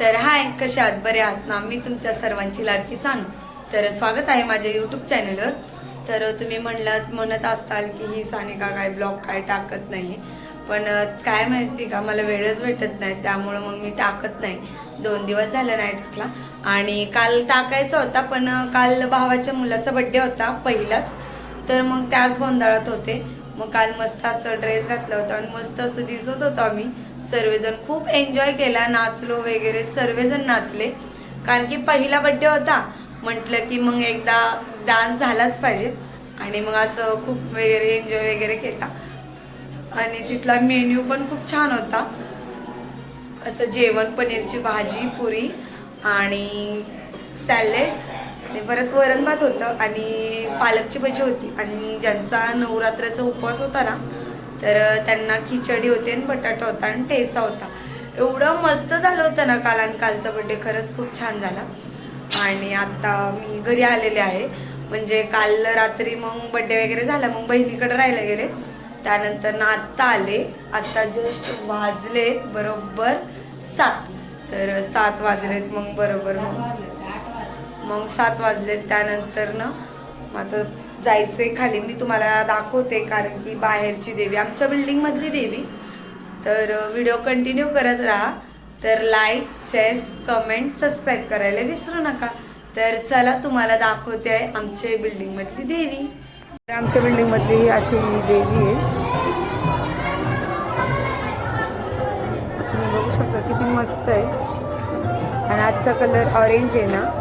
तर हाय कशा आहात? बरे आहात ना? मी तुमच्या सर्वांची लाडकी सांग तर स्वागत आहे माझ्या युट्यूब चॅनलवर तर तुम्ही म्हणलात म्हणत असताल की ही सानिका काय ब्लॉग काय टाकत नाही पण काय माहिती का? मला वेळच भेटत नाही त्यामुळं मग मी टाकत नाही. दोन दिवस झालं नाही टाकला. आणि काल टाकायचा होता पण काल भावाच्या मुलाचा बड्डे होता पहिलाच. तर मग त्याच गोंधळात होते. मग काल मस्त असं ड्रेस घातला होता आणि मस्त असं दिसत होतो आम्ही. सर्वजण खूप एन्जॉय केला नाचलो वगैरे सर्वजण नाचले. कारण की पहिला बड्डे होता. म्हटलं की मग एकदा डान्स झालाच पाहिजे. आणि मग असं खूप वगैरे एन्जॉय वगैरे केला. आणि तिथला मेन्यू पण खूप छान होता. असं जेवण पनीरची भाजी पुरी आणि सॅलेड आणि परत वरण भात होतं आणि पालकची भजी होती. आणि ज्यांचा नवरात्राचा उपवास होता ना तर त्यांना खिचडी होती आणि बटाटा होता आणि ठेसा होता. एवढं मस्त झालं होतं ना काल आणि कालचा बड्डे खरंच खूप छान झाला. आणि आता मी घरी आलेले आहे. म्हणजे काल रात्री मग बड्डे वगैरे झाला मग बहिणीकडे राहायला गेले. त्यानंतर ना आत्ता आले. आत्ता जस्ट वाजले बरोबर सात. तर सात वाजलेत मग बरोबर. मग मग सात वाजले त्यानंतर ना आता जायचंय खाली. मी तुम्हाला दाखवते कारण की बाहेरची देवी आमच्या बिल्डिंग मधली देवी. तर व्हिडिओ कंटिन्यू करत राहा. तर लाईक शेअर कमेंट सबस्क्राईब करायला विसरू नका. तर चला तुम्हाला दाखवते आहे आमच्या बिल्डिंग मधली देवी. तर आमच्या बिल्डिंग मधली ही अशी देवी आहे. तुम्ही बघू शकता किती मस्त आहे. आणि आजचा कलर ऑरेंज आहे ना.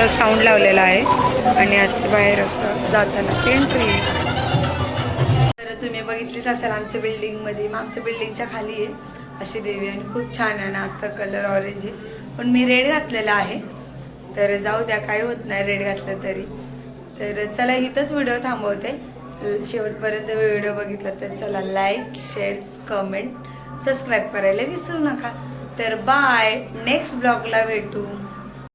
असं साऊंड लावलेला आहे. आणि आज बाहेर असं जाताना एंट्री तर तुम्ही बघितलीच असाल आमच्या बिल्डिंगमध्ये मग आमच्या बिल्डिंगच्या खाली आहे अशी देवी आणि खूप छान आहे ना आजचा कलर ऑरेंज आहे. पण मी रेड घातलेला आहे. तर जाऊ द्या काय होत नाही रेड घातलं तरी. तर चला इथंच व्हिडिओ थांबवते. शेवटपर्यंत व्हिडिओ बघितला तर चला लाईक शेअर कमेंट सबस्क्राईब करायला विसरू नका. तर बाय नेक्स्ट ब्लॉगला भेटू.